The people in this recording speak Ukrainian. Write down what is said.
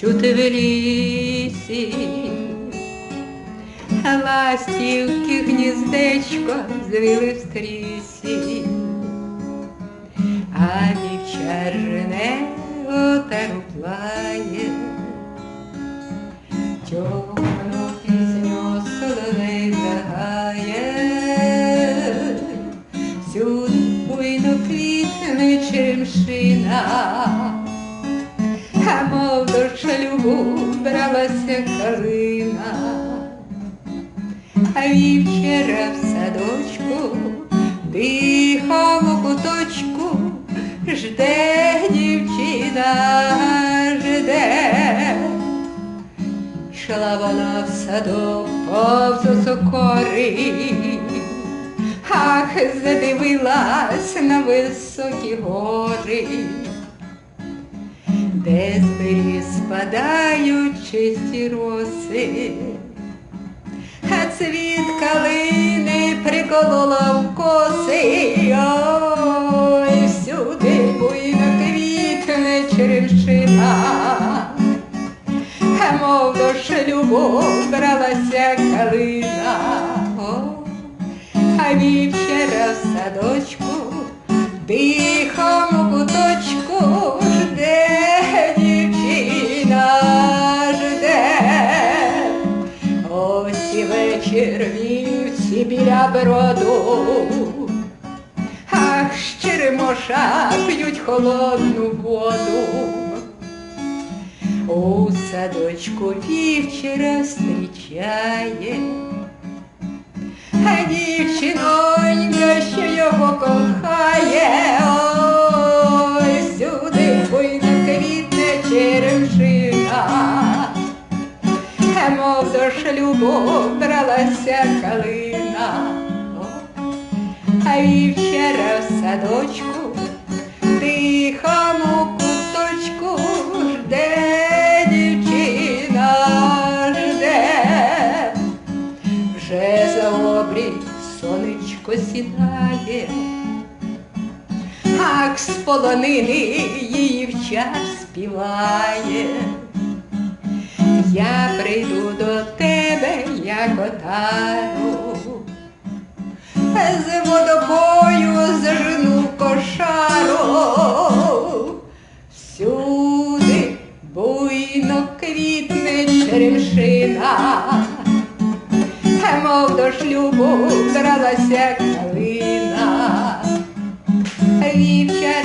чути в лісі, ластівки гніздечко звили в стрісі, а вівчар жене отару плає, Тьомну пісню соловей загає, всюди буйно квітне черемшина, шлюбу бралася калина, а вівчера в садочку дихав у куточку, жде дівчина, жде. Йшла вона в садок повз сокори, ах, задивилась на високі гори, де з спадають чисті роси, а цвіт калини приколола в коси, ой, всюди буйно квітне черемшина. Мов до шлюбу бралася калина, О, а вівчера в садочку, тихом Ось і вечір вівці біля броду, ах, щеремоша п'ють холодну воду. У садочку вівчера зустрічає, а дівчинонька, що його кохає, до шлюбу бралася калина, а вівчера в садочку тихому куточку жде. Вже за обрій сонечко сідає, ах, з полонини її вчар співає. Я прийду до тебе, як отару, з водобою зажену кошару, всюди буйно квітне черемшина. Мов до шлюбу бралася калина, вівчара